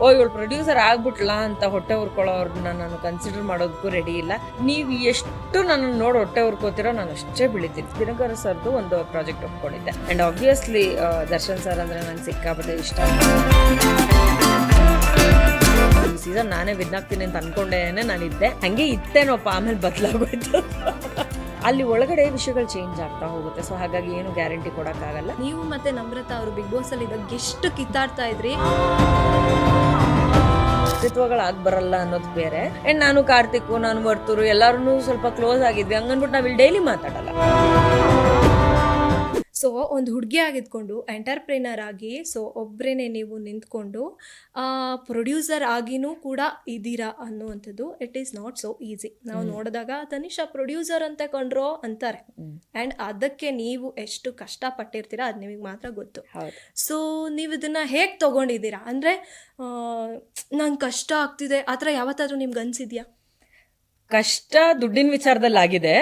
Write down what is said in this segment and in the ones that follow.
ಓ, ಇವಳು ಪ್ರೊಡ್ಯೂಸರ್ ಆಗ್ಬಿಟ್ಲಾ ಅಂತ ಹೊಟ್ಟೆ ಹುರ್ಕೊಳ್ಳೋರ್ನ ನಾನು ಕನ್ಸಿಡರ್ ಮಾಡೋದಕ್ಕೂ ರೆಡಿ ಇಲ್ಲ. ನೀವು ಎಷ್ಟು ನನ್ನ ನೋಡಿ ಹೊಟ್ಟೆ ಹುರ್ಕೋತಿರೋ ನಾನು ಅಷ್ಟೇ ಬೆಳಿತೀನಿ ದಿನಕರ ಸರ್ದು ಒಂದು ಪ್ರಾಜೆಕ್ಟ್ ಒಪ್ಕೊಂಡಿದ್ದೆ. ಅಂಡ್ ಆಬ್ವಿಯಸ್ಲಿ ದರ್ಶನ್ ಸರ್ ಅಂದ್ರೆ ನನ್ಗೆ ಸಿಕ್ಕಾಪಟ್ಟೆ ಇಷ್ಟ. ಸೀಸನ್ ನಾನೇ ವಿನ್ ಆಗ್ತೀನಿ ಅಂತ ಅನ್ಕೊಂಡೇನೆ ನಾನಿದ್ದೆ. ಹಂಗೆ ಇತ್ತೇನೋಪ್ಪ, ಆಮೇಲೆ ಬದಲಾಗೋಯ್ತು. ಅಲ್ಲಿ ಒಳಗಡೆ ವಿಷಯಗಳು ಚೇಂಜ್ ಆಗ್ತಾ ಹೋಗುತ್ತೆ. ಸೊ ಹಾಗಾಗಿ ಏನು ಗ್ಯಾರಂಟಿ ಕೊಡೋಕ್ಕಾಗಲ್ಲ. ನೀವು ಮತ್ತೆ ನಮ್ರತಾ ಅವರು ಬಿಗ್ ಬಾಸ್ ಅಲ್ಲಿ ಇದ್ದಾಗ ಎಷ್ಟು ಕಿತ್ತಾಡ್ತಾ ಇದ್ರಿ? ಅಸ್ತಿತ್ವಗಳಾಗ್ ಬರಲ್ಲ ಅನ್ನೋದು ಬೇರೆ. ಅಂಡ್ ನಾನು ಕಾರ್ತಿಕ್ ನಾನು ವರ್ತೂರು ಎಲ್ಲರೂ ಸ್ವಲ್ಪ ಕ್ಲೋಸ್ ಆಗಿದ್ವಿ. ಹಂಗನ್ಬಿಟ್ಟು ನಾವಿಲ್ಲಿ ಡೈಲಿ ಮಾತಾಡಲ್ಲ. ಸೊ ಒಂದು ಹುಡುಗಿ ಆಗಿದ್ಕೊಂಡು ಎಂಟರ್ಪ್ರಿನರ್ ಆಗಿ ಸೊ ಒಬ್ಬರೇ ನೀವು ನಿಂತ್ಕೊಂಡು ಪ್ರೊಡ್ಯೂಸರ್ ಆಗಿನೂ ಕೂಡ ಇದ್ದೀರಾ ಅನ್ನುವಂಥದ್ದು it is not so easy ನಾವು ನೋಡಿದಾಗ ತನಿಷಾ ಪ್ರೊಡ್ಯೂಸರ್ ಅಂತ ಕಂಡ್ರೋ? ಅಂತಾರೆ. ಆ್ಯಂಡ್ ಅದಕ್ಕೆ ನೀವು ಎಷ್ಟು ಕಷ್ಟಪಟ್ಟಿರ್ತೀರಾ ಅದು ನಿಮಗೆ ಮಾತ್ರ ಗೊತ್ತು. ಸೊ ನೀವು ಇದನ್ನು ಹೇಗೆ ತೊಗೊಂಡಿದ್ದೀರಾ? ಅಂದರೆ ನಂಗೆ ಕಷ್ಟ ಆಗ್ತಿದೆ ಆ ಥರ ಯಾವತ್ತಾದ್ರೂ ನಿಮ್ಗೆ ಅನ್ಸಿದ್ಯಾ? ಕಷ್ಟ ದುಡ್ಡಿನ ವಿಚಾರದಲ್ಲಿ ಆಗಿದೆ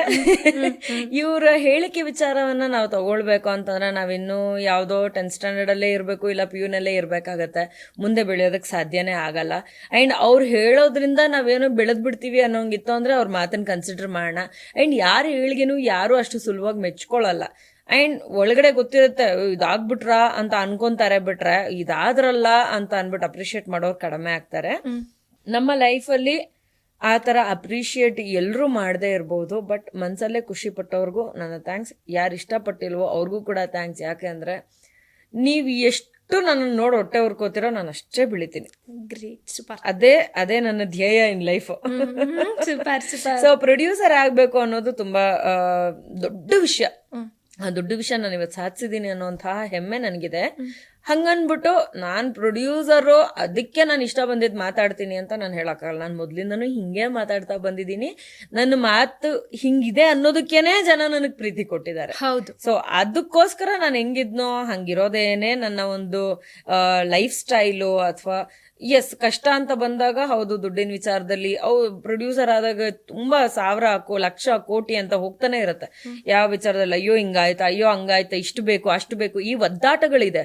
ಇವರ ಹೇಳಿಕೆ ವಿಚಾರವನ್ನ ನಾವು ತಗೊಳ್ಬೇಕು ಅಂತಂದ್ರೆ ನಾವಿನ್ನೂ ಯಾವುದೋ ಟೆಂತ್ ಸ್ಟ್ಯಾಂಡರ್ಡ್ ಅಲ್ಲೇ ಇರಬೇಕು ಇಲ್ಲ ಪಿ ಯುನಲ್ಲೇ ಇರಬೇಕಾಗತ್ತೆ. ಮುಂದೆ ಬೆಳೆಯೋದಕ್ಕೆ ಸಾಧ್ಯನೇ ಆಗಲ್ಲ. ಅಂಡ್ ಅವ್ರು ಹೇಳೋದ್ರಿಂದ ನಾವೇನೋ ಬೆಳೆದ್ ಬಿಡ್ತೀವಿ ಅನ್ನೋಂಗಿತ್ತು ಅಂದ್ರೆ ಅವ್ರ ಮಾತನ್ನ ಕನ್ಸಿಡರ್ ಮಾಡೋಣ. ಅಂಡ್ ಯಾರು ಹೇಳಿಗೆನೂ ಯಾರು ಅಷ್ಟು ಸುಲಭವಾಗಿ ಮೆಚ್ಕೊಳ್ಳಲ್ಲ. ಅಂಡ್ ಒಳಗಡೆ ಗೊತ್ತಿರುತ್ತೆ ಇದಾಗ್ಬಿಟ್ರಾ ಅಂತ ಅನ್ಕೊಂತಾರೆ ಬಿಟ್ರೆ ಇದಾದ್ರಲ್ಲ ಅಂತ ಅನ್ಬಿಟ್ಟು ಅಪ್ರಿಷಿಯೇಟ್ ಮಾಡೋರು ಕಡಿಮೆ ಆಗ್ತಾರೆ. ನಮ್ಮ ಲೈಫಲ್ಲಿ ಆ ಥರ ಅಪ್ರಿಷಿಯೇಟ್ ಎಲ್ಲರೂ ಮಾಡದೇ ಇರ್ಬೋದು ಬಟ್ ಮನಸಲ್ಲೇ ಖುಷಿ ಪಟ್ಟವ್ರಿಗೂ ನನ್ನ ಥ್ಯಾಂಕ್ಸ್ ಯಾರು ಇಷ್ಟಪಟ್ಟಿಲ್ವೋ ಅವ್ರಿಗೂ ಕೂಡ ಥ್ಯಾಂಕ್ಸ್ ಯಾಕೆ ಅಂದರೆ ನೀವು ಎಷ್ಟು ನನ್ನ ನೋಡಿ ಹೊಟ್ಟೆ ಹುರ್ಕೋತಿರೋ ನಾನು ಅಷ್ಟೇ ಬೆಳಿತೀನಿ. ಗ್ರೇಟ್ ಸೂಪರ್ ಅದೇ ಅದೇ ನನ್ನ ಧ್ಯೇಯ in life super super so producer ಆಗಬೇಕು ಅನ್ನೋದು ತುಂಬಾ ದೊಡ್ಡ ವಿಷಯ. ಆ ದೊಡ್ಡ ವಿಷಯ ನಾನು ಇವತ್ತು ಸಾಧಿಸಿದ್ದೀನಿ ಅನ್ನೋಂತಹ ಹೆಮ್ಮೆ ನನಗಿದೆ. ಹಂಗನ್ಬಿಟ್ಟು ನಾನು ಪ್ರೊಡ್ಯೂಸರು ಅದಕ್ಕೆ ನಾನು ಇಷ್ಟ ಬಂದಿದ್ದು ಮಾತಾಡ್ತೀನಿ ಅಂತ ನಾನು ಹೇಳೋಕ್ಕಾಗಲ್ಲ. ನಾನು ಮೊದಲಿಂದನೂ ಹಿಂಗೆ ಮಾತಾಡ್ತಾ ಬಂದಿದ್ದೀನಿ. ನನ್ನ ಮಾತು ಹಿಂಗಿದೆ ಅನ್ನೋದಕ್ಕೇನೆ ಜನ ನನಗೆ ಪ್ರೀತಿ ಕೊಟ್ಟಿದ್ದಾರೆ. ಹೌದು. ಸೊ ಅದಕ್ಕೋಸ್ಕರ ನಾನು ಹೆಂಗಿದ್ನೋ ಹಂಗಿರೋದೇನೆ ನನ್ನ ಒಂದು ಲೈಫ್ ಸ್ಟೈಲು ಅಥವಾ ಎಸ್ ಕಷ್ಟ ಅಂತ ಬಂದಾಗ ಹೌದು ದುಡ್ಡಿನ ವಿಚಾರದಲ್ಲಿ ಅವು ಪ್ರೊಡ್ಯೂಸರ್ ಆದಾಗ ತುಂಬಾ ಸಾವಿರ ಹಾಕೋ ಲಕ್ಷ ಕೋಟಿ ಅಂತ ಹೋಗ್ತಾನೆ ಇರುತ್ತೆ. ಯಾವ ವಿಚಾರದಲ್ಲಿ ಅಯ್ಯೋ ಹಿಂಗಾಯ್ತಾ ಅಯ್ಯೋ ಹಂಗಾಯ್ತಾ ಇಷ್ಟು ಬೇಕು ಅಷ್ಟು ಬೇಕು ಈ ಒದ್ದಾಟಗಳಿದೆ.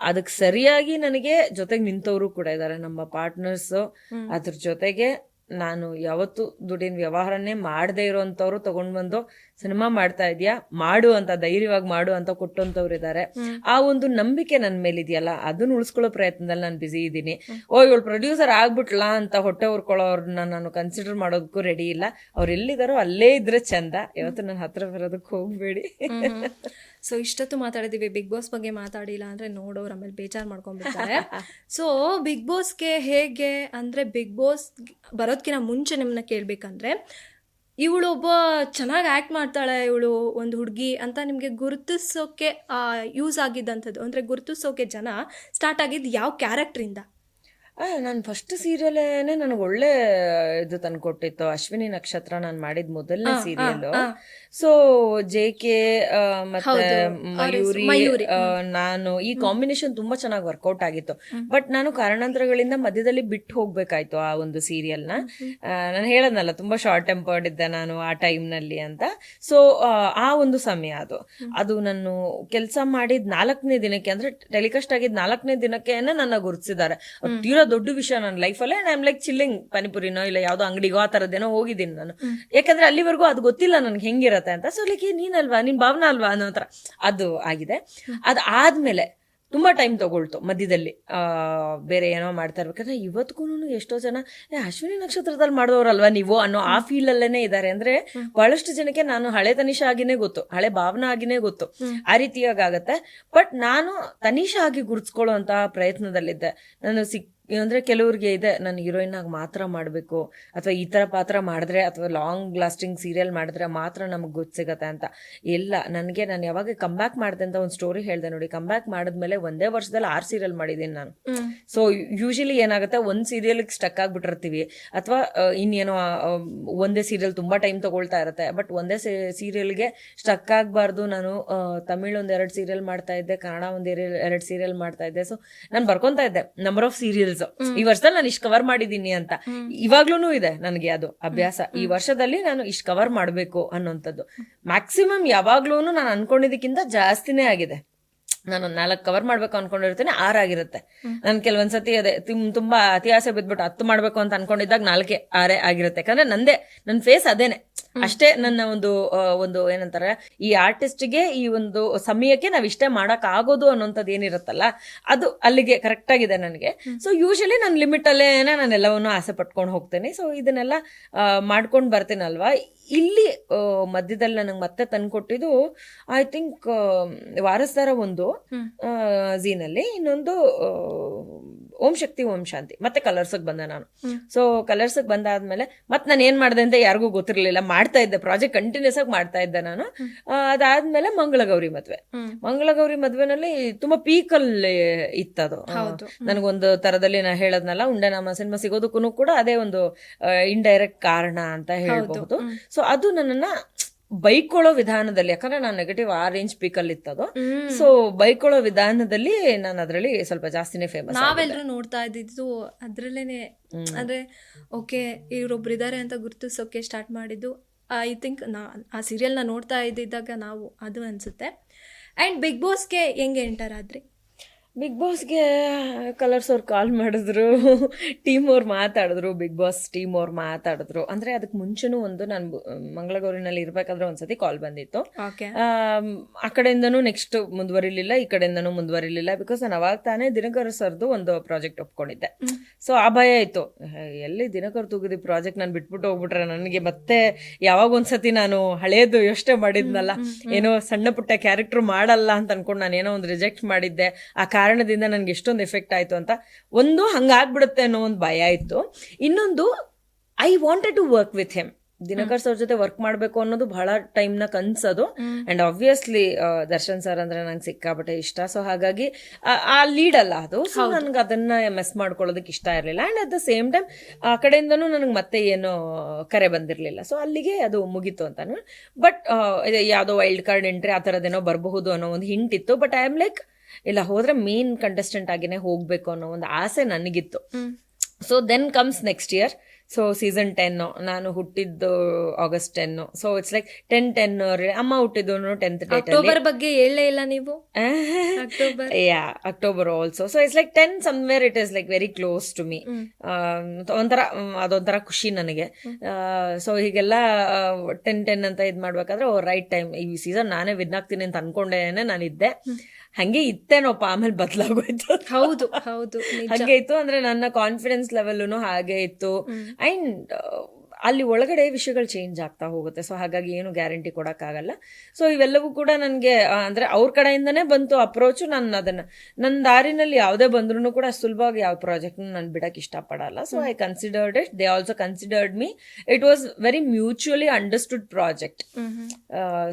ಅದಕ್ಕೆ ಸರಿಯಾಗಿ ನನಗೆ ಜೊತೆಗೆ ನಿಂತವರು ಕೂಡ ಇದ್ದಾರೆ ನಮ್ಮ ಪಾರ್ಟ್ನರ್ಸ್ ಅದ್ರ ಜೊತೆಗೆ ನಾನು ಯಾವತ್ತು ದುಡ್ಡಿನ ವ್ಯವಹಾರನೇ ಮಾಡದೇ ಇರೋಂಥವ್ರು ತಗೊಂಡ್ ಬಂದು ಸಿನಿಮಾ ಮಾಡ್ತಾ ಇದೆಯಾ? ಮಾಡು ಅಂತ ಧೈರ್ಯವಾಗಿ ಮಾಡು ಅಂತ ಕೊಟ್ಟಂತವ್ರು ಇದ್ದಾರೆ ಆ ಒಂದು ನಂಬಿಕೆ ನನ್ನ ಮೇಲಿದೆಯಲ್ಲ ಅದನ್ನ ಉಳಿಸ್ಕೊಳ್ಳೋ ಪ್ರಯತ್ನದಲ್ಲಿ ನಾನು ಬಿಸಿ ಇದ್ದೀನಿ. ಓ ಇವಳು ಪ್ರೊಡ್ಯೂಸರ್ ಆಗ್ಬಿಟ್ಲಾ ಅಂತ ಹೊಟ್ಟೆ ಹುರ್ಕೊಳ್ಳೋರ್ನ ನಾನು ಕನ್ಸಿಡರ್ ಮಾಡೋದಕ್ಕೂ ರೆಡಿ ಇಲ್ಲ. ಅವ್ರು ಎಲ್ಲಿದಾರೋ ಅಲ್ಲೇ ಇದ್ರೆ ಚಂದ. ಇವತ್ತು ನನ್ನ ಹತ್ರ ಬರೋದಕ್ಕೆ ಹೋಗ್ಬೇಡಿ. ಸೊ ಇಷ್ಟೊತ್ತು ಮಾತಾಡಿದೀವಿ. ಬಿಗ್ ಬಾಸ್ ಬಗ್ಗೆ ಮಾತಾಡಿಲ್ಲ ಅಂದ್ರೆ ನೋಡೋರು ಆಮೇಲೆ ಬೇಜಾರು ಮಾಡ್ಕೊಂಡ್ಬಿಡ್ತಾರೆ. ಸೊ ಬಿಗ್ ಬಾಸ್ಗೆ ಹೇಗೆ ಅಂದ್ರೆ ಬಿಗ್ ಬಾಸ್ ಬರೋದ್ಕಿಂತ ಮುಂಚೆ ನಿಮ್ಮನ್ನ ಕೇಳ್ಬೇಕಂದ್ರೆ ಇವಳು ಒಬ್ಬ ಚೆನ್ನಾಗಿ ಆ್ಯಕ್ಟ್ ಮಾಡ್ತಾಳೆ, ಇವಳು ಒಂದು ಹುಡುಗಿ ಅಂತ ನಿಮಗೆ ಗುರುತಿಸೋಕೆ ಯೂಸ್ ಆಗಿದ್ದಂಥದ್ದು ಅಂದರೆ ಗುರುತಿಸೋಕೆ ಜನ ಸ್ಟಾರ್ಟ್ ಆಗಿದ್ದು ಯಾವ ಕ್ಯಾರೆಕ್ಟ್ರಿಂದ ನಾನು ಫಸ್ಟ್ ಸೀರಿಯಲೇನೆ ನನಗೆ ಒಳ್ಳೆ ಇದು ತಂದ್ಕೊಟ್ಟಿತ್ತು ಅಶ್ವಿನಿ ನಕ್ಷತ್ರ ನಾನು ಮಾಡಿದ ಮೊದಲನೇ ಸೀರಿಯಲ್ ಸೊ ಜೆ ಕೆ ಮತ್ತೆ ಮಯೂರಿ ಆ, ನಾನು ಈ ಕಾಂಬಿನೇಷನ್ ತುಂಬಾ ಚೆನ್ನಾಗಿ ವರ್ಕೌಟ್ ಆಗಿತ್ತು. ಬಟ್ ನಾನು ಕಾರಣಾಂತರಗಳಿಂದ ಮಧ್ಯದಲ್ಲಿ ಬಿಟ್ಟು ಹೋಗ್ಬೇಕಾಯ್ತು ಆ ಒಂದು ಸೀರಿಯಲ್ನ ನಾನು ಹೇಳದ್ನಲ್ಲ ತುಂಬಾ ಶಾರ್ಟ್ ಟೆಂಪರ್ಡ್ ಇದ್ದೆ ನಾನು ಆ ಟೈಮ್ನಲ್ಲಿ ಅಂತ. ಸೊ ಆ ಒಂದು ಸಮಯ ಅದು. ಅದು ನಾನು ಕೆಲಸ ಮಾಡಿದ ನಾಲ್ಕನೇ ದಿನಕ್ಕೆ ಅಂದ್ರೆ ಟೆಲಿಕಾಸ್ಟ್ ಆಗಿದ್ ನಾಲ್ಕನೇ ದಿನಕ್ಕೆ ನನ್ನ ಗುರುತಿಸಿದ್ದಾರೆ. ದೊಡ್ಡ ವಿಷಯ ನನ್ನ ಲೈಫಲ್ಲೇ ಐಮ್ ಲೈಕ್ ಚಿಲ್ಲಿಂಗ್ ಪನಿಪುರಿನೋ ಇಲ್ಲ ಯಾವ್ದೋ ಅಂಗಡಿಗೋ ಆ ತರದೇನೋ ಹೋಗಿದ್ದೀನಿ ನಾನು. ಯಾಕಂದ್ರೆ ಅಲ್ಲಿವರೆಗೂ ಅದು ಗೊತ್ತಿಲ್ಲ ನನ್ಗೆ ಹೆಂಗಿರತ್ತೆ ಅಂತ. ಸೊ ಲೈಕ್ ನೀನಲ್ವಾ? ನಿನ್ ಭಾವನಾ ಅಲ್ವಾ ಅನ್ನೋ ಥರ. ಅದು ಆಗಿದೆ. ಅದಾದ್ಮೇಲೆ ತುಂಬಾ ಟೈಮ್ ತಗೊಳ್ತು ಮಧ್ಯದಲ್ಲಿ. ಆ, ಬೇರೆ ಏನೋ ಮಾಡ್ತಾ ಇರ್ಬೇಕಂದ್ರೆ ಇವತ್ತಿಗೂ ಎಷ್ಟೋ ಜನ ಏ ಅಶ್ವಿನಿ ನಕ್ಷತ್ರದಲ್ಲಿ ಮಾಡಿದವ್ರಲ್ವಾ ನೀವು ಅನ್ನೋ ಆ ಫೀಲ್ ಅಲ್ಲೇನೆ ಇದ್ದಾರೆ ಅಂದ್ರೆ ಬಹಳಷ್ಟು ಜನಕ್ಕೆ ನಾನು ಹಳೆ ತನಿಷಾ ಆಗಿನೇ ಗೊತ್ತು. ಹಳೆ ಭಾವನಾ ಆಗಿನೇ ಗೊತ್ತು. ಆ ರೀತಿಯಾಗಿ ಆಗತ್ತೆ. ಬಟ್ ನಾನು ತನಿಷಾ ಆಗಿ ಗುರುತಿಸ್ಕೊಳ್ಳುವಂತಹ ಪ್ರಯತ್ನದಲ್ಲಿದ್ದೆ. ನಾನು ಸಿಕ್ ಅಂದ್ರೆ ಕೆಲವ್ರಿಗೆ ಇದೆ ನಾನು ಹೀರೋಯಿನ್ ಆಗಿ ಮಾತ್ರ ಮಾಡಬೇಕು. ಅಥವಾ ಈ ತರ ಪಾತ್ರ ಮಾಡಿದ್ರೆ ಅಥವಾ ಲಾಂಗ್ ಲಾಸ್ಟಿಂಗ್ ಸೀರಿಯಲ್ ಮಾಡಿದ್ರೆ ಮಾತ್ರ ನಮಗೆ ಗೊತ್ತು ಸಿಗತ್ತೆ ಅಂತ. ಇಲ್ಲ ನನಗೆ ನಾನು ಯಾವಾಗ ಕಮ್ಬ್ಯಾಕ್ ಮಾಡಿದೆ ಅಂತ ಒಂದು ಸ್ಟೋರಿ ಹೇಳ್ದೆ ನೋಡಿ. ಕಮ್ಬ್ಯಾಕ್ ಮಾಡಿದ್ಮೇಲೆ ಒಂದೇ ವರ್ಷದಲ್ಲಿ ಆರು ಸೀರಿಯಲ್ ಮಾಡಿದ್ದೀನಿ ನಾನು. ಸೊ ಯೂಶಲಿ ಏನಾಗುತ್ತೆ ಒಂದು ಸೀರಿಯಲ್ಗೆ ಸ್ಟಕ್ ಆಗಿಬಿಟ್ಟಿರ್ತೀವಿ. ಅಥವಾ ಇನ್ನೇನೋ ಒಂದೇ ಸೀರಿಯಲ್ ತುಂಬಾ ಟೈಮ್ ತಗೊಳ್ತಾ ಇರುತ್ತೆ. ಬಟ್ ಒಂದೇ ಸೀರಿಯಲ್ಗೆ ಸ್ಟಕ್ ಆಗಬಾರ್ದು. ನಾನು ತಮಿಳ್ ಒಂದ್ ಎರಡು ಸೀರಿಯಲ್ ಮಾಡ್ತಾ ಇದ್ದೆ ಕನ್ನಡ ಒಂದ್ ಎರಡು ಸೀರಿಯಲ್ ಮಾಡ್ತಾ ಇದ್ದೆ. ಸೊ ನಾನು ಬರ್ಕೊತಾ ಇದ್ದೆ ನಂಬರ್ ಆಫ್ ಸೀರಿಯಲ್ಸ್ ಈ ವರ್ಷದಲ್ಲಿ ನಾನು ಇಷ್ಟು ಕವರ್ ಮಾಡಿದ್ದೀನಿ ಅಂತ. ಇವಾಗ್ಲೂ ಇದೆ ನನಗೆ ಅದು ಅಭ್ಯಾಸ. ಈ ವರ್ಷದಲ್ಲಿ ನಾನು ಇಷ್ಟು ಕವರ್ ಮಾಡಬೇಕು ಅನ್ನೋಂಥದ್ದು. ಮ್ಯಾಕ್ಸಿಮಮ್ ಯಾವಾಗ್ಲೂ ನಾನು ಅನ್ಕೊಂಡಿದ್ದಕ್ಕಿಂತ ಜಾಸ್ತಿನೇ ಆಗಿದೆ. ನಾನು ನಾಲ್ಕು ಕವರ್ ಮಾಡ್ಬೇಕು ಅನ್ಕೊಂಡಿರ್ತೀನಿ ಆರಾಗಿರುತ್ತೆ ಆಗಿರುತ್ತೆ. ನಾನು ಕೆಲವೊಂದ್ಸತಿ ಅದೇ ತುಂಬಾ ಅತಿ ಆಸೆ ಬಿದ್ಬಿಟ್ಟು ಹತ್ತು ಮಾಡ್ಬೇಕು ಅಂತ ಅನ್ಕೊಂಡಿದ್ದಾಗ ನಾಲ್ಕೆ ಆರೇ ಆಗಿರುತ್ತೆ. ಯಾಕಂದ್ರೆ ನಂದೇ ನನ್ನ ಫೇಸ್ ಅದೇನೆ. ಅಷ್ಟೇ ನನ್ನ ಒಂದು ಒಂದು ಏನಂತಾರೆ ಈ ಆರ್ಟಿಸ್ಟ್ಗೆ ಈ ಒಂದು ಸಮಯಕ್ಕೆ ನಾವ್ ಇಷ್ಟೇ ಮಾಡಕ್ ಆಗೋದು ಅನ್ನೋಂಥದ್ದು ಏನಿರುತ್ತಲ್ಲ ಅದು ಅಲ್ಲಿಗೆ ಕರೆಕ್ಟ್ ಆಗಿದೆ ನನಗೆ. ಸೊ ಯೂಶಲಿ ನನ್ನ ಲಿಮಿಟ್ ಅಲ್ಲೇ ನಾನು ಎಲ್ಲವನ್ನೂ ಆಸೆ ಪಟ್ಕೊಂಡು ಹೋಗ್ತೇನೆ. ಸೊ ಇದನ್ನೆಲ್ಲ ಮಾಡ್ಕೊಂಡು ಬರ್ತೀನಲ್ವಾ? ಇಲ್ಲಿ ಮಧ್ಯದಲ್ಲಿ ನನಗೆ ಮತ್ತೆ ತಂದ್ಕೊಟ್ಟಿದ್ದು ಐ ಥಿಂಕ್ ವಾರಸ್ದಾರ ಒಂದು ಝೀನಲ್ಲಿ ಇನ್ನೊಂದು ಓಂ ಶಕ್ತಿ ಓಂ ಶಾಂತಿ. ಮತ್ತೆ ಕಲರ್ಸ್ಗೆ ಬಂದೆ ನಾನು. ಸೊ ಕಲರ್ಸ್ಗೆ ಬಂದಾದ್ಮೇಲೆ ಮತ್ತೆ ನಾನು ಏನ್ ಮಾಡಿದೆ ಅಂತ ಯಾರಿಗೂ ಗೊತ್ತಿರಲಿಲ್ಲ. ಮಾಡ್ತಾ ಇದ್ದೆ ಪ್ರಾಜೆಕ್ಟ್ ಕಂಟಿನ್ಯೂಸ್ ಆಗಿ ಮಾಡ್ತಾ ಇದ್ದೆ ನಾನು. ಅದಾದ್ಮೇಲೆ ಮಂಗಳಗೌರಿ ಮದ್ವೆ. ಮಂಗಳಗೌರಿ ಮದ್ವೆನಲ್ಲಿ ತುಂಬಾ ಪೀಕಲ್ಲಿ ಇತ್ತದು. ನನಗೊಂದು ತರದಲ್ಲಿ ನಾ ಹೇಳದ್ನಲ್ಲ ಉಂಡೆ ನಮ್ಮ ಸಿನಿಮಾ ಸಿಗೋದಕ್ಕೂ ಕೂಡ ಅದೇ ಒಂದು ಇಂಡೈರೆಕ್ಟ್ ಕಾರಣ ಅಂತ ಹೇಳ್ಬಹುದು. ಸೊ ಅದು ನನ್ನನ್ನ ಬೈಕೊಳ್ಳೋ ವಿಧಾನದಲ್ಲಿ ಯಾಕಂದ್ರೆ ನಾನು ನೆಗೆಟಿವ್ ಆ ರೇಂಜ್ ಪೀಕಲ್ಲಿ ಇತ್ತದು. ಸೊ ಬೈಕೊಳ್ಳೋ ವಿಧಾನದಲ್ಲಿ ನಾನು ಅದರಲ್ಲಿ ಸ್ವಲ್ಪ ಜಾಸ್ತಿನೇ ಫೇಮಸ್ ನಾವೆಲ್ಲರೂ ನೋಡ್ತಾ ಇದ್ದಿದ್ದು ಅದ್ರಲ್ಲೇನೆ. ಅಂದ್ರೆ ಓಕೆ ಇವ್ರೊಬ್ರು ಇದ್ದಾರೆ ಅಂತ ಗುರುತಿಸೋಕೆ ಸ್ಟಾರ್ಟ್ ಮಾಡಿದ್ದು. ಐ ಥಿಂಕ್ ನಾ ಆ ಸೀರಿಯಲ್ನ ನೋಡ್ತಾ ಇದ್ದಿದ್ದಾಗ ನಾವು ಅದು ಅನ್ಸುತ್ತೆ. ಆ್ಯಂಡ್ ಬಿಗ್ ಬಾಸ್ಗೆ ಹೆಂಗೆ ಎಂಟರ್ ಆದ್ರಿ? ಬಿಗ್ ಬಾಸ್ಗೆ ಕಲರ್ಸ್ ಅವ್ರು ಕಾಲ್ ಮಾಡಿದ್ರು. ಟೀಮ್ ಅವ್ರು ಮಾತಾಡಿದ್ರು. ಬಿಗ್ ಬಾಸ್ ಟೀಮ್ ಅವ್ರು ಮಾತಾಡಿದ್ರು. ಅಂದ್ರೆ ಅದಕ್ಕೆ ಮುಂಚೆನೂ ಒಂದು ನಾನು ಮಂಗಳಗೌರಿನಲ್ಲಿ ಇರ್ಬೇಕಾದ್ರೆ ಒಂದ್ಸತಿ ಕಾಲ್ ಬಂದಿತ್ತು. ಆ ಕಡೆಯಿಂದನೂ ನೆಕ್ಸ್ಟ್ ಮುಂದುವರಿಲಿಲ್ಲ ಈ ಕಡೆಯಿಂದನೂ ಮುಂದುವರಿಲಿಲ್ಲ ಬಿಕಾಸ್ ನಾನು ಅವಾಗ ತಾನೇ ದಿನಕರ್ ಸರ್ದು ಒಂದು ಪ್ರಾಜೆಕ್ಟ್ ಒಪ್ಕೊಂಡಿದ್ದೆ. ಸೊ ಆ ಭಯ ಇತ್ತು ಎಲ್ಲಿ ದಿನಕರ್ ತೂಗಿದ ಪ್ರಾಜೆಕ್ಟ್ ನಾನು ಬಿಟ್ಬಿಟ್ಟು ಹೋಗ್ಬಿಟ್ರೆ ನನಗೆ ಮತ್ತೆ ಯಾವಾಗ ಒಂದ್ಸತಿ ನಾನು ಹಳೇದು ಯೋಚನೆ ಮಾಡಿದ್ನಲ್ಲ. ಏನೋ ಸಣ್ಣ ಪುಟ್ಟ ಕ್ಯಾರೆಕ್ಟರ್ ಮಾಡಲ್ಲ ಅಂತ ಅನ್ಕೊಂಡು ನಾನು ಏನೋ ಒಂದು ರಿಜೆಕ್ಟ್ ಮಾಡಿದ್ದೆ. ಆ ಕಾರಣದಿಂದ ನನಗೆ ಎಷ್ಟೊಂದು ಎಫೆಕ್ಟ್ ಆಯ್ತು ಅಂತ ಒಂದು ಹಂಗಾಗ್ಬಿಡುತ್ತೆ ಅನ್ನೋ ಒಂದು ಭಯ ಇತ್ತು. ಇನ್ನೊಂದು I wanted to work with him Dinakar sir ಜೊತೆ ವರ್ಕ್ ಮಾಡಬೇಕು ಅನ್ನೋದು ಬಹಳ ಟೈಮ್ನ ಕನ್ಸೋದು. ಅಂಡ್ ಆಬ್ವಿಯಸ್ಲಿ ದರ್ಶನ್ ಸರ್ ಅಂದ್ರೆ ನಂಗೆ ಸಿಕ್ಕಾಬಟ್ಟೆ ಇಷ್ಟ. ಸೊ ಹಾಗಾಗಿ ಆ- ಲೀಡ್ ಅಲ್ಲ ಅದು. ಸೊ ನನ್ಗೆ ಅದನ್ನ ಮೆಸ್ ಮಾಡ್ಕೊಳ್ಳೋದಕ್ಕೆ ಇಷ್ಟ ಇರಲಿಲ್ಲ. And at the same time ಆ ಕಡೆಯಿಂದನೂ ನನಗೆ ಮತ್ತೆ ಏನೋ ಕರೆ ಬಂದಿರಲಿಲ್ಲ. ಸೊ ಅಲ್ಲಿಗೆ ಅದು ಮುಗೀತು ಅಂತ ಬಟ್ ಯಾವುದೋ ವೈಲ್ಡ್ ಕಾರ್ಡ್ ಎಂಟ್ರಿ ಆ ಥರದ್ದೇನೋ ಬರಬಹುದು ಅನ್ನೋ ಒಂದು ಹಿಂಟ್ ಇತ್ತು. ಬಟ್ ಐ ಆಮ್ ಲೈಕ್ ಇಲ್ಲ ಹೋದ್ರೆ ಮೇನ್ ಕಂಟೆಸ್ಟೆಂಟ್ ಆಗಿನೇ ಹೋಗ್ಬೇಕು ಅನ್ನೋ ಒಂದು ಆಸೆ ನನಗಿತ್ತು. So then comes next year so season ten ನಾನು ಹುಟ್ಟಿದ್ದು August ten so it's like ten ten ಅಮ್ಮ ಹುಟ್ಟಿದ್ದು ಟೆಂತ್ ಡೇಟ್ ಅಕ್ಟೋಬರ್ ಬಗ್ಗೆ ಹೇಳಲೇ ಇಲ್ಲ ನೀವು? October yeah October also so it's like ten somewhere it is like very close to me ಒಂಥರ ಅದೊಂಥರ ಖುಷಿ ನನಗೆ. ಸೊ ಹೀಗೆಲ್ಲ ಟೆನ್ ಟೆನ್ ಅಂತ ಇದು ಮಾಡ್ಬೇಕಾದ್ರೆ ರೈಟ್ ಟೈಮ್ ಈ ಸೀಸನ್ ನಾನೇ ವಿನ್ ಆಗ್ತೀನಿ ಅಂತ ಅನ್ಕೊಂಡೇನೆ ನಾನಿದ್ದೆ. ಹಂಗೆ ಇತ್ತೇನೋಪ್ಪ ಆಮೇಲೆ ಬದಲಾಗೋಯ್ತು. ಹೌದು ಹೌದು. ಹಂಗೆ ಇತ್ತು ಅಂದ್ರೆ ನನ್ನ ಕಾನ್ಫಿಡೆನ್ಸ್ ಲೆವೆಲ್ನು ಹಾಗೆ ಇತ್ತು. ಅಂಡ್ ಅಲ್ಲಿ ಒಳಗಡೆ ವಿಷಯಗಳು ಚೇಂಜ್ ಆಗ್ತಾ ಹೋಗುತ್ತೆ. ಸೊ ಹಾಗಾಗಿ ಏನು ಗ್ಯಾರಂಟಿ ಕೊಡೋಕ್ಕಾಗಲ್ಲ. ಸೊ ಇವೆಲ್ಲವೂ ಕೂಡ ನನಗೆ ಅಂದ್ರೆ ಅವ್ರ ಕಡೆಯಿಂದನೇ ಬಂತು ಅಪ್ರೋಚು ನಾನು ಅದನ್ನ ನನ್ನ ದಾರಿನಲ್ಲಿ ಯಾವುದೇ ಬಂದ್ರೂ ಕೂಡ ಸುಲಭವಾಗಿ ಯಾವ ಪ್ರಾಜೆಕ್ಟ್ನ ನಾನು ಬಿಡಕ್ಕೆ ಇಷ್ಟಪಡಲ್ಲ. So I considered it they also considered me it was very mutually understood project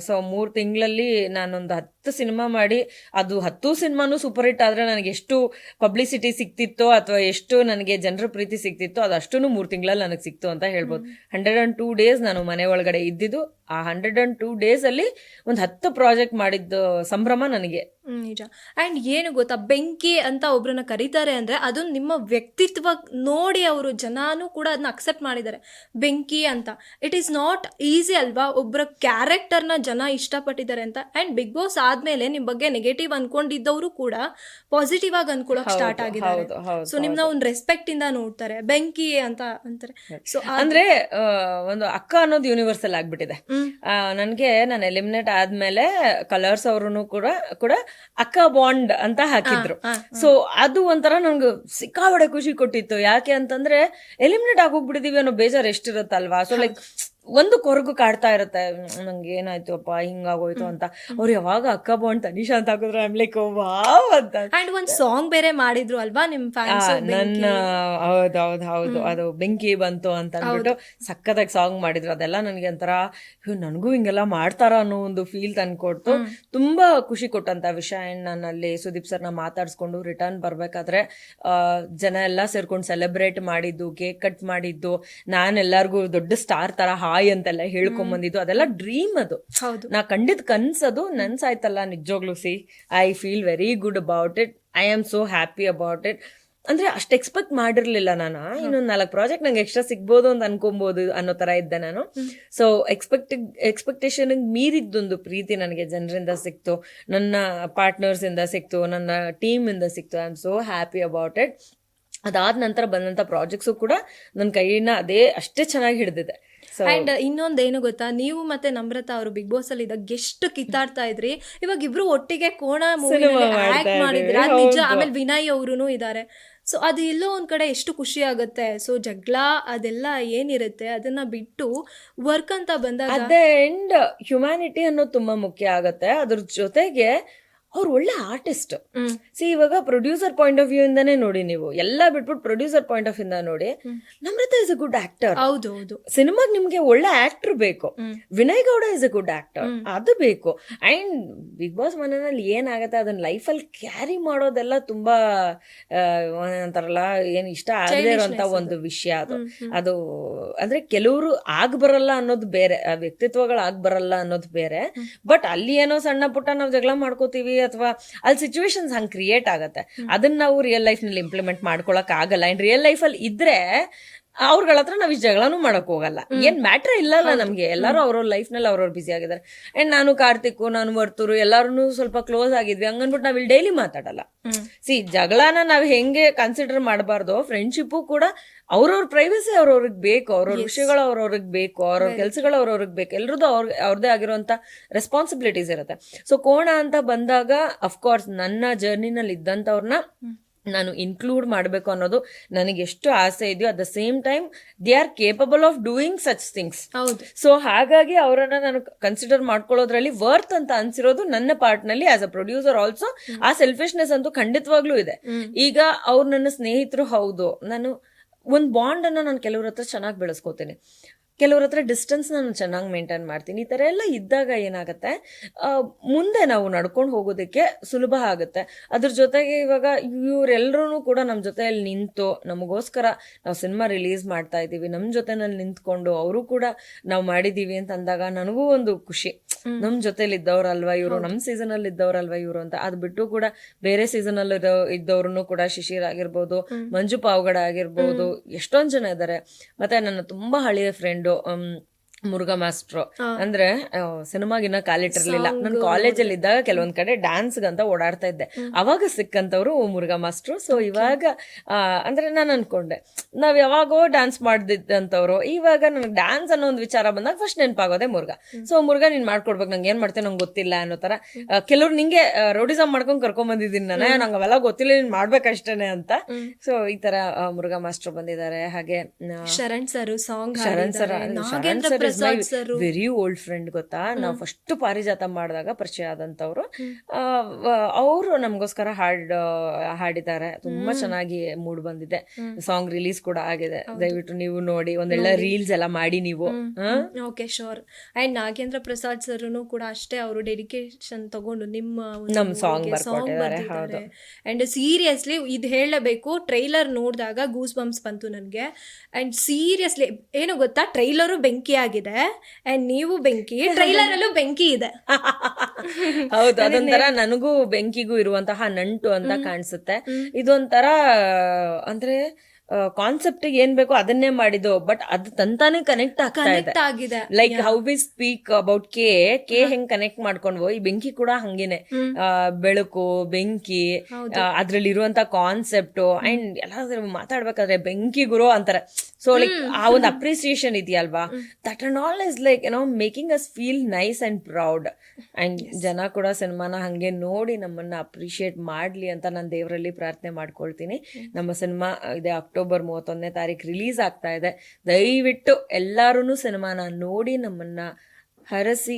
so ಮೂರು ತಿಂಗಳಲ್ಲಿ ನಾನೊಂದು ಹತ್ತು ಸಿನಿಮಾ ಮಾಡಿ ಅದು ಹತ್ತು ಸಿನಿಮಾನು ಸೂಪರ್ ಹಿಟ್ ಆದರೆ ನನಗೆ ಎಷ್ಟು ಪಬ್ಲಿಸಿಟಿ ಸಿಕ್ತಿತ್ತೋ ಅಥವಾ ಎಷ್ಟು ನನಗೆ ಜನರ ಪ್ರೀತಿ ಸಿಕ್ತಿತ್ತೋ ಅಷ್ಟು ಮೂರು ತಿಂಗಳಲ್ಲಿ ನನಗೆ ಸಿಕ್ತು ಅಂತ ಹೇಳ್ಬೋದು. ಹಂಡ್ರೆಡ್ ಆ್ಯಂಡ್ ಟೂ ಡೇಸ್ ನಾನು ಮನೆ ಒಳಗಡೆ ಇದ್ದಿದ್ದು ಆ ಹಂಡ್ರೆಡ್ ಅಂಡ್ ಟೂ ಡೇಸ್ ಅಲ್ಲಿ ಒಂದು ಹತ್ತು ಪ್ರಾಜೆಕ್ಟ್ ಮಾಡಿದ್ದು ಸಂಭ್ರಮ ನನಗೆ. ನಿಜ. ಅಂಡ್ ಏನು ಗೊತ್ತಾ? ಬೆಂಕಿ ಅಂತ ಒಬ್ರನ್ನ ಕರೀತಾರೆ ಅಂದ್ರೆ ಅದು ನಿಮ್ಮ ವ್ಯಕ್ತಿತ್ವ ನೋಡಿ ಅವರು ಜನಾನು ಕೂಡ ಅದನ್ನ ಅಕ್ಸೆಪ್ಟ್ ಮಾಡಿದ್ದಾರೆ. ಬೆಂಕಿ ಅಂತ. ಇಟ್ ಈಸ್ ನಾಟ್ ಈಸಿ ಅಲ್ವಾ? ಒಬ್ಬರ ಕ್ಯಾರೆಕ್ಟರ್ನ ಜನ ಇಷ್ಟಪಟ್ಟಿದ್ದಾರೆ ಅಂತ. ಅಂಡ್ ಬಿಗ್ ಬಾಸ್ ಆದ್ಮೇಲೆ ನಿಮ್ ಬಗ್ಗೆ ನೆಗೆಟಿವ್ ಅನ್ಕೊಂಡಿದ್ದವರು ಕೂಡ ಪಾಸಿಟಿವ್ ಆಗಿ ಅನ್ಕೊಳಕ್ ಸ್ಟಾರ್ಟ್ ಆಗಿದ್ದಾರೆ. ಸೊ ನಿಮ್ನ ಒಂದು ರೆಸ್ಪೆಕ್ಟ್ ಇಂದ ನೋಡ್ತಾರೆ. ಬೆಂಕಿ ಅಂತ ಅಂತಾರೆ. ಸೊ ಅಂದ್ರೆ ಒಂದು ಅಕ್ಕ ಅನ್ನೋದು ಯೂನಿವರ್ಸಲ್ ಆಗ್ಬಿಟ್ಟಿದೆ. ನನಗೆ ನಾನು ಎಲಿಮಿನೇಟ್ ಆದ್ಮೇಲೆ ಕಲರ್ಸ್ ಅವರು ಕೂಡ ಕೂಡ ಅಕ್ಕ ಬಾಂಡ್ ಅಂತ ಹಾಕಿದ್ರು. ಸೊ ಅದು ಒಂಥರ ನನ್ಗೆ ಸಿಕ್ಕಾಬಡೆ ಖುಷಿ ಕೊಟ್ಟಿತ್ತು. ಯಾಕೆ ಅಂತಂದ್ರೆ ಎಲಿಮಿನೇಟ್ ಆಗೋಗ್ಬಿಟ್ಟಿದೀವಿ ಅನ್ನೋ ಬೇಜಾರು ಎಷ್ಟಿರುತ್ತಲ್ವಾ? ಸೊ ಲೈಕ್ ಒಂದು ಕೊರಗು ಕಾಡ್ತಾ ಇರುತ್ತೆ. ನಂಗೆ ಏನಾಯ್ತು ಅಪ್ಪ ಹಿಂಗಾಗೋಯ್ತು ಅಂತ. ಅವ್ರು ಯಾವಾಗ ಅಕ್ಕ ಬಾಂಡ್ ತನಿಷಾ ಅಂತ ಹಾಕಿದ್ರು. ಐಮ್ ಲೈಕ್ ವಾವ್ ಅಂತ. ಅಂಡ್ ಒಂದ್ ಸಾಂಗ್ ಬೇರೆ ಮಾಡಿದ್ರು ಅಲ್ವಾ ನಿಮ್ ಫ್ಯಾನ್ಸ್ ನನ್ನ ಹೌದು ಹೌದು ಹೌದು. ಅದು ಬೆಂಕಿ ಬಂತು ಅಂತ ಅಂದ್ಬಿಟ್ಟು ಸಕ್ಕತ್ತಾಗಿ ಸಾಂಗ್ ಮಾಡಿದ್ರು. ಅದೆಲ್ಲ ನನಗೆ ಒಂಥರ "ಹ್ಯೋ, ನನಗೂ ಹಿಂಗೆಲ್ಲ ಮಾಡ್ತಾರ ಅನ್ನೋ ಒಂದು ಫೀಲ್ ತಂದ್ಕೊಡ್ತು. ತುಂಬಾ ಖುಷಿ ಕೊಟ್ಟಂತ ವಿಷಯ. ಅಂಡ್ ನಾನು ಅಲ್ಲಿ ಸುದೀಪ್ ಸರ್ನ ಮಾತಾಡ್ಸ್ಕೊಂಡು ರಿಟರ್ನ್ ಬರ್ಬೇಕಾದ್ರೆ ಜನ ಎಲ್ಲ ಸೇರ್ಕೊಂಡು ಸೆಲೆಬ್ರೇಟ್ ಮಾಡಿದ್ದು ಕೇಕ್ ಕಟ್ ಮಾಡಿದ್ದು ನಾನು ಎಲ್ಲಾರ್ಗು ದೊಡ್ಡ ಸ್ಟಾರ್ ತರ ಹಾಯ್ ಅಂತೆಲ್ಲ ಹೇಳ್ಕೊಂಡ್ ಬಂದಿದ್ದು. ಅದೆಲ್ಲ ಡ್ರೀಮ್ ಅದು. ಹೌದು. ನಾ ಕಂಡಿದ್ ಕನ್ಸದು ನನ್ಸಾಯ್ತಲ್ಲ ನಿಜವಾಗ್ಲೂ see. I feel very good about it I am so happy about it ಅಂದ್ರೆ ಅಷ್ಟು ಎಕ್ಸ್ಪೆಕ್ಟ್ ಮಾಡಿರ್ಲಿಲ್ಲ ನಾನು? ಇನ್ನೊಂದು ನಾಲ್ಕು ಪ್ರಾಜೆಕ್ಟ್ ನಂಗೆ ಎಕ್ಸ್ಟ್ರಾ ಸಿಗ್ಬೋದು ಅಂತ ಅನ್ಕೊಬೋದು ಅನ್ನೋ ತರ ಇದ್ದೆ ನಾನು. ಸೊ ಎಕ್ಸ್ಪೆಕ್ಟ್ ಎಕ್ಸ್ಪೆಕ್ಟೇಷನ್ ಮೀರಿದ್ದೊಂದು ಪ್ರೀತಿ ನನಗೆ ಜನರಿಂದ ಸಿಕ್ತು. ನನ್ನ ಪಾರ್ಟ್ನರ್ಸ್ ಇಂದ ಸಿಕ್ತು. ನನ್ನ ಟೀಮ್ ಇಂದ ಸಿಕ್ತು. I am so happy about it ಅದಾದ ನಂತರ ಬಂದಂತ ಪ್ರಾಜೆಕ್ಟ್ಸು ಕೂಡ ನನ್ನ ಕೈನ ಅದೇ ಅಷ್ಟೇ ಚೆನ್ನಾಗಿ ಹಿಡಿದಿದೆ. ಸೊ ಇನ್ನೊಂದ್ ಏನು ಗೊತ್ತಾ? ನೀವು ಮತ್ತೆ ನಮ್ರತಾ ಅವರು ಬಿಗ್ ಬಾಸ್ ಅಲ್ಲಿ ಇದ್ದಾಗ ಎಷ್ಟು ಕಿತ್ತಾಡ್ತಾ ಇದ್ರಿ? ಇವಾಗ ಇಬ್ರು ಒಟ್ಟಿಗೆ ಕೋಣ ಮೂವಿ ಆಕ್ಟ್ ಇದೀವಿ, ಮಾಡಿದ್ರೆ ಅದ್ ನಿಜ. ಆಮೇಲೆ ವಿನಯ್ ಅವರು ಇದ್ದಾರೆ ಸೊ ಅದು ಎಲ್ಲೋ ಒಂದ್ ಕಡೆ ಎಷ್ಟು ಖುಷಿ ಆಗುತ್ತೆ. ಸೊ ಜಗಳ ಅದೆಲ್ಲ ಏನಿರುತ್ತೆ ಅದನ್ನ ಬಿಟ್ಟು ವರ್ಕ್ ಅಂತ ಬಂದಾಗ ಅಟ್ ದ ಎಂಡ್ ಹ್ಯುಮ್ಯಾನಿಟಿ ಅನ್ನೋದು ತುಂಬಾ ಮುಖ್ಯ ಆಗತ್ತೆ. ಅದ್ರ ಜೊತೆಗೆ ಅವ್ರು ಒಳ್ಳೆ ಆರ್ಟಿಸ್ಟ್. ಸಿ ಇವಾಗ ಪ್ರೊಡ್ಯೂಸರ್ ಪಾಯಿಂಟ್ ಆಫ್ ವ್ಯೂ ಇಂದಾನೇ ನೋಡಿ ನೀವು. ಎಲ್ಲ ಬಿಟ್ಬಿಟ್ಟು ಪ್ರೊಡ್ಯೂಸರ್ ಪಾಯಿಂಟ್ ಆಫ್ ಇಂದ ನೋಡಿ Namrata is a good actor ಹೌದು ಹೌದು. ಸಿನಿಮಾಗ್ ನಿಮ್ಗೆ ಒಳ್ಳೆ ಆಕ್ಟರ್ ಬೇಕು. Vinay Gowda is a good actor ಅದು ಬೇಕು. ಅಂಡ್ ಬಿಗ್ ಬಾಸ್ ಮನೆಯಲ್ಲಿ ಏನಾಗತ್ತೆ ಅದನ್ನ ಲೈಫಲ್ಲಿ ಕ್ಯಾರಿ ಮಾಡೋದೆಲ್ಲ ತುಂಬಾ ಅಂತಾರಲ್ಲ ಏನ್ ಇಷ್ಟ ಆಗದೆ ಇರೋಂತ ಒಂದು ವಿಷಯ ಅದು. ಅದು ಅಂದ್ರೆ ಕೆಲವರು ಆಗ್ ಬರಲ್ಲ ಅನ್ನೋದು ಬೇರೆ ವ್ಯಕ್ತಿತ್ವಗಳು ಆಗ್ ಬರಲ್ಲ ಅನ್ನೋದು ಬೇರೆ. ಬಟ್ ಅಲ್ಲಿ ಏನೋ ಸಣ್ಣ ಪುಟ್ಟ ನಾವು ಜಗಳ ಮಾಡ್ಕೋತೀವಿ ಅಥವಾ ಅಲ್ಲಿ ಸಿಚುವೇಶನ್ಸ್ ಹಂಗೆ ಕ್ರಿಯೇಟ್ ಆಗುತ್ತೆ. ಅದನ್ನ ನಾವು ರಿಯಲ್ ಲೈಫ್ನಲ್ಲಿ ಇಂಪ್ಲಿಮೆಂಟ್ ಮಾಡ್ಕೊಳಕ್ ಆಗಲ್ಲ. ಅಂಡ್ ರಿಯಲ್ ಲೈಫ್ ಅಲ್ಲಿ ಇದ್ರೆ ಅವ್ರಗಳ ಹತ್ರ ನಾವ್ ಇಷ್ಟು ಜಗಳನೂ ಮಾಡಕ್ ಹೋಗಲ್ಲ. ಏನ್ ಮ್ಯಾಟ್ರ್ ಇಲ್ಲಲ್ಲ ನಮ್ಗೆ. ಎಲ್ಲರೂ ಅವ್ರವ್ರ ಲೈಫ್ನಲ್ಲಿ ಅವ್ರವ್ರು ಬಿಸಿ ಆಗಿದ್ದಾರೆ ಅಂಡ್ ನಾನು ಕಾರ್ತಿಕ್ ನಾನು ವರ್ತೂರು ಎಲ್ಲಾರು ಸ್ವಲ್ಪ ಕ್ಲೋಸ್ ಆಗಿದ್ವಿ. ಹಂಗನ್ಬಿಟ್ಟು ನಾವ್ ಇಲ್ಲಿ ಡೈಲಿ ಮಾತಾಡಲ್ಲ. ಸಿ ಜಗಳನ ನಾವ್ ಹೆಂಗೆ ಕನ್ಸಿಡರ್ ಮಾಡಬಾರ್ದು ಫ್ರೆಂಡ್ಶಿಪ್ಪು ಕೂಡ ಅವ್ರವ್ರ ಪ್ರೈವಸಿ ಅವ್ರವ್ರಿಗೆ ಬೇಕು. ಅವ್ರವ್ರ ವಿಷಯಗಳು ಅವ್ರವ್ರಿಗೆ ಬೇಕು. ಅವ್ರವ್ರ ಕೆಲಸಗಳು ಅವ್ರವ್ರಿಗೆ ಬೇಕು. ಎಲ್ರದ್ದು ಅವ್ರ ಅವ್ರದೇ ಆಗಿರುವಂತ ರೆಸ್ಪಾನ್ಸಿಬಿಲಿಟೀಸ್ ಇರುತ್ತೆ. ಸೊ ಕೋಣ ಅಂತ ಬಂದಾಗ ಅಫ್ಕೋರ್ಸ್ ನನ್ನ ಜರ್ನಿನಲ್ಲಿ ಇದ್ದಂಥವ್ರನ್ನ ನಾನು ಇನ್ಕ್ಲೂಡ್ ಮಾಡಬೇಕು ಅನ್ನೋದು ನನಗೆ ಎಷ್ಟು ಆಸೆ ಇದೆಯೋ at the same time they are capable of doing such things ಹೌದು. ಸೊ ಹಾಗಾಗಿ ಅವರನ್ನ ನಾನು ಕನ್ಸಿಡರ್ ಮಾಡ್ಕೊಳ್ಳೋದ್ರಲ್ಲಿ ವರ್ತ್ ಅಂತ ಅನ್ಸಿರೋದು ನನ್ನ ಪಾರ್ಟ್ನಲ್ಲಿ ಆಸ್ ಅ ಪ್ರೊಡ್ಯೂಸರ್ ಆಲ್ಸೋ ಆ ಸೆಲ್ಫಿಶ್ನೆಸ್ ಅಂತೂ ಖಂಡಿತವಾಗ್ಲೂ ಇದೆ. ಈಗ ಅವ್ರು ನನ್ನ ಸ್ನೇಹಿತರು ಹೌದು. ನಾನು ಒಂದು ಬಾಂಡ್ ಅನ್ನ ನಾನು ಕೆಲವ್ರ ಹತ್ರ ಚೆನ್ನಾಗಿ ಬೆಳೆಸ್ಕೋತೀನಿ. ಕೆಲವ್ರ ಹತ್ರ ಡಿಸ್ಟೆನ್ಸ್ ನಾನು ಚೆನ್ನಾಗಿ ಮೇಂಟೈನ್ ಮಾಡ್ತೀನಿ. ಈ ಥರ ಎಲ್ಲ ಇದ್ದಾಗ ಏನಾಗುತ್ತೆ ಮುಂದೆ ನಾವು ನಡ್ಕೊಂಡು ಹೋಗೋದಕ್ಕೆ ಸುಲಭ ಆಗುತ್ತೆ. ಅದ್ರ ಜೊತೆಗೆ ಇವಾಗ ಇವರೆಲ್ಲರೂ ಕೂಡ ನಮ್ಮ ಜೊತೆಯಲ್ಲಿ ನಿಂತು ನಮಗೋಸ್ಕರ ನಾವು ಸಿನಿಮಾ ರಿಲೀಸ್ ಮಾಡ್ತಾ ಇದ್ದೀವಿ ನಮ್ಮ ಜೊತೆನಲ್ಲಿ ನಿಂತ್ಕೊಂಡು ಅವರು ಕೂಡ ನಾವು ಮಾಡಿದ್ದೀವಿ ಅಂತ ಅಂದಾಗ ನನಗೂ ಒಂದು ಖುಷಿ. ನಮ್ಮ ಜೊತೆಲಿ ಇದ್ದವ್ರಲ್ವಾ ಇವರು? ನಮ್ ಸೀಸನ್ ಅಲ್ಲಿ ಇದ್ದವ್ರಲ್ವಾ ಇವರು ಅಂತ? ಅದ್ ಬಿಟ್ಟು ಕೂಡ ಬೇರೆ ಸೀಸನ್ ಅಲ್ಲಿ ಇದ್ದವ್ರು ಕೂಡ ಶಿಶಿರ್ ಆಗಿರ್ಬೋದು ಮಂಜು ಪಾವಗಡ ಆಗಿರ್ಬೋದು ಎಷ್ಟೊಂದ್ ಜನ ಇದ್ದಾರೆ ಮತ್ತೆ ನನ್ನ ತುಂಬಾ ಹಳೆಯ ಫ್ರೆಂಡು ಮುರುಘಾ ಮಾಸ್ಟ್ರು. ಅಂದ್ರೆ ಸಿನಿಮಾಗಿನ ಕಾಲಿಟ್ಟಿರ್ಲಿಲ್ಲ. ನಾನು ಕಾಲೇಜಲ್ಲಿ ಇದ್ದಾಗ ಕೆಲವೊಂದ್ ಕಡೆ ಡ್ಯಾನ್ಸ್ ಅಂತ ಓಡಾಡ್ತಾ ಇದ್ದೆ. ಅವಾಗ ಸಿಕ್ಕಂತವ್ರು ಮುರುಘಾ ಮಾಸ್ಟ್ರು. ಸೊ ಇವಾಗ ಅಂದ್ರೆ ನಾನು ಅನ್ಕೊಂಡೆ ನಾವ್ ಯಾವಾಗೋ ಡ್ಯಾನ್ಸ್ ಮಾಡ್ದಿದ್ದಂಥವ್ರು ಇವಾಗ ನನಗೆ ಡ್ಯಾನ್ಸ್ ಅನ್ನೋ ಒಂದು ವಿಚಾರ ಬಂದಾಗ ಫಸ್ಟ್ ನೆನಪಾಗೋದೆ ಮುರುಘಾ. ಸೊ ಮುರುಘಾ ನೀನ್ ಮಾಡ್ಕೊಡ್ಬೇಕು ನಂಗೆ ಏನ್ ಮಾಡ್ತೇನೆ ನಂಗೆ ಗೊತ್ತಿಲ್ಲ ಅನ್ನೋ ತರ. ಕೆಲವ್ರು ನಿಂಗೆ ರೋಡಿಸಮ್ ಮಾಡ್ಕೊಂಡ್ ಕರ್ಕೊಂಡ್ ಬಂದಿದ್ದೀನಿ ನಾನು. ನಂಗೆ ಅವೆಲ್ಲ ಗೊತ್ತಿಲ್ಲ ನೀನ್ ಮಾಡ್ಬೇಕಷ್ಟೇನೆ ಅಂತ. ಸೊ ಈ ತರ ಮುರುಘಾ ಮಾಸ್ಟ್ರು ಬಂದಿದ್ದಾರೆ. ಹಾಗೆ Sharan sir song Sharan sir very old friend ಗೊತ್ತಾ? ನಾವು ಫಸ್ಟ್ ಪಾರಿಜಾತ ಮಾಡಿದಾಗ ಪರಿಚಯ ಆದಂತವ್ರು. ಅವರು ನಮಗೋಸ್ಕರ ಹಾಡ್ ಹಾಡಿದ್ದಾರೆ. ತುಂಬಾ ಚೆನ್ನಾಗಿ ಮೂಡ್ ಬಂದಿದೆ. ಸಾಂಗ್ ರಿಲೀಸ್ ಕೂಡ ಆಗಿದೆ. ದಯವಿಟ್ಟು ನೀವು ನೋಡಿ ಒಂದೆಲ್ಲ ರೀಲ್ಸ್ ಎಲ್ಲ ಮಾಡಿ ನೀವು? Okay sure and Nagendra Prasad ಸರ್ನು ಕೂಡ ಅಷ್ಟೇ ಅವರು ಡೆಡಿಕೇಶನ್ ತಗೊಂಡು ನಿಮ್ಮ ನಮ್ಮ ಸಾಂಗ್ ಬರ್ದಿದ್ದಾರೆ. ಅಂಡ್ ಸೀರಿಯಸ್ಲಿ ಇದು ಹೇಳಬೇಕು. ಟ್ರೈಲರ್ ನೋಡಿದಾಗ ಗೂಸ್ ಬಂಪ್ಸ್ ಬಂತು ನನಗೆ. ಅಂಡ್ ಸೀರಿಯಸ್ಲಿ ಏನು ಗೊತ್ತಾ? ಟ್ರೈಲರು ಬೆಂಕಿ ಆಗಿದೆ ಅಂಡ್ ನೀವು ಬೆಂಕಿ ಟ್ರೈಲರ್ ಅಲ್ಲೂ ಬೆಂಕಿ ಇದೆ. ಹೌದು ಅದೊಂಥರ ನನಗೂ ಬೆಂಕಿಗೂ ಇರುವಂತಹ ನಂಟು ಅಂತ ಕಾಣಿಸುತ್ತೆ. ಇದೊಂಥರ ಅಂದ್ರೆ ಕಾನ್ಸೆಪ್ಟ್ ಏನ್ ಬೇಕೋ ಅದನ್ನೇ ಮಾಡಿದ್ದು. ಬಟ್ ಅದು ತಂತಾನೆ ಕನೆಕ್ಟ್ ಆಗ್ತಾ ಇದೆ. ಆಗಿದೆ. Like how we speak about K K ಹೆಂಗ್ ಕನೆಕ್ಟ್ ಮಾಡ್ಕೊಂಡ್ವೋ ಈ ಬೆಂಕಿ ಕೂಡ ಹಂಗೇನೆ. ಬೆಳಕು ಬೆಂಕಿ ಅದ್ರಲ್ಲಿ ಇರುವಂತ ಕಾನ್ಸೆಪ್ಟ್ ಅಂಡ್ ಎಲ್ಲ ಮಾತಾಡ್ಬೇಕಾದ್ರೆ ಬೆಂಕಿ ಗುರು ಅಂತಾರೆ. ಸೊ ಲೈಕ್ ಆ ಒಂದು ಅಪ್ರಿಸಿಯೇಷನ್ ಇದೆಯಲ್ವಾ? That and all is like ಏನೋ making us feel nice and proud and ಜನ ಕೂಡ ಸಿನಿಮಾನ ಹಂಗೆ ನೋಡಿ ನಮ್ಮನ್ನ ಅಪ್ರಿಷಿಯೇಟ್ ಮಾಡ್ಲಿ ಅಂತ ನಾನು ದೇವರಲ್ಲಿ ಪ್ರಾರ್ಥನೆ ಮಾಡ್ಕೊಳ್ತೀನಿ. ನಮ್ಮ ಸಿನಿಮಾ ಇದೆ ಅಕ್ಟೋಬರ್ ಮೂವತ್ತೊಂದನೇ ತಾರೀಕು ರಿಲೀಸ್ ಆಗ್ತಾ ಇದೆ. ದಯವಿಟ್ಟು ಎಲ್ಲಾರು ಸಿನಿಮಾನ ನೋಡಿ ನಮ್ಮನ್ನ ಹರಸಿ